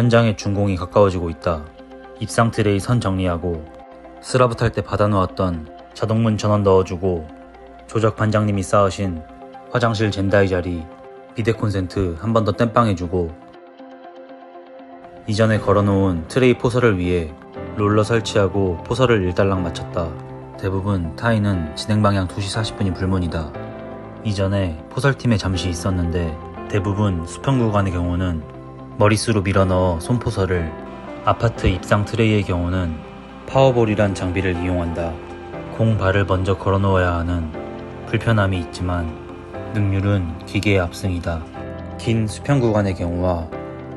현장의 준공이 가까워지고 있다. 입상 트레이 선 정리하고 탈때 받아놓았던 자동문 전원 넣어주고 조작 반장님이 쌓으신 화장실 젠다이 자리 비데 콘센트 한 번 더 땜빵해주고 이전에 걸어놓은 트레이 포설을 위해 롤러 설치하고 포설을 일단락 마쳤다. 대부분 타이는 진행 방향 2시 40분이 불문이다. 이전에 포설팀에 잠시 있었는데 대부분 수평 구간의 경우는 머릿수로 밀어넣어 손포설을 아파트 입상 트레이의 경우는 파워볼이란 장비를 이용한다. 공 발을 먼저 걸어 놓아야 하는 불편함이 있지만 능률은 기계의 압승이다. 긴 수평 구간의 경우와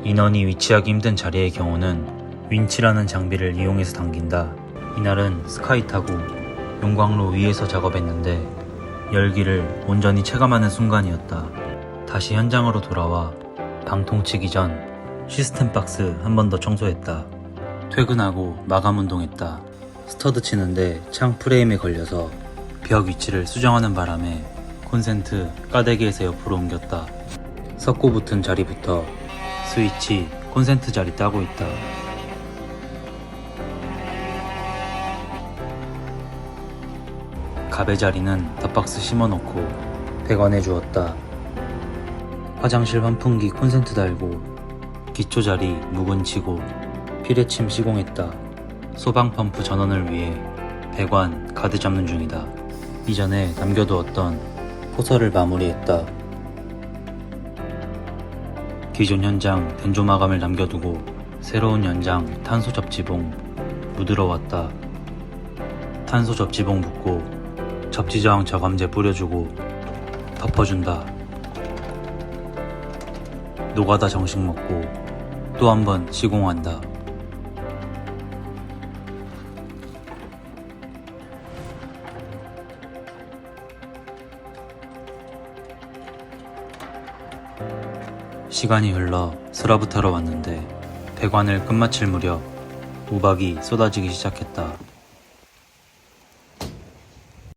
인원이 위치하기 힘든 자리의 경우는 윈치라는 장비를 이용해서 당긴다. 이날은 스카이 타고 용광로 위에서 작업했는데 열기를 온전히 체감하는 순간이었다. 다시 현장으로 돌아와 방통 치기 전 시스템 박스 한 번 더 청소했다. 퇴근하고 마감 운동했다. 스터드 치는데 창 프레임에 걸려서 벽 위치를 수정하는 바람에 콘센트 까대기에서 옆으로 옮겼다. 섞고 붙은 자리부터 스위치, 콘센트 자리 따고 있다. 가베 자리는 덧박스 심어놓고 대관해 주었다. 화장실 환풍기 콘센트 달고 기초 자리 묵은 치고 피레침 시공했다. 소방 펌프 전원을 위해 배관 가드 잡는 중이다. 이전에 남겨두었던 포설을 마무리했다. 기존 현장 변조 마감을 남겨두고 새로운 연장 탄소 접지봉 묻으러왔다. 탄소 접지봉 묻고 접지저항 저감제 뿌려주고 덮어준다. 노가다 정식 먹고 또 한 번 시공한다. 시간이 흘러 타러 왔는데 배관을 끝마칠 무렵 우박이 쏟아지기 시작했다.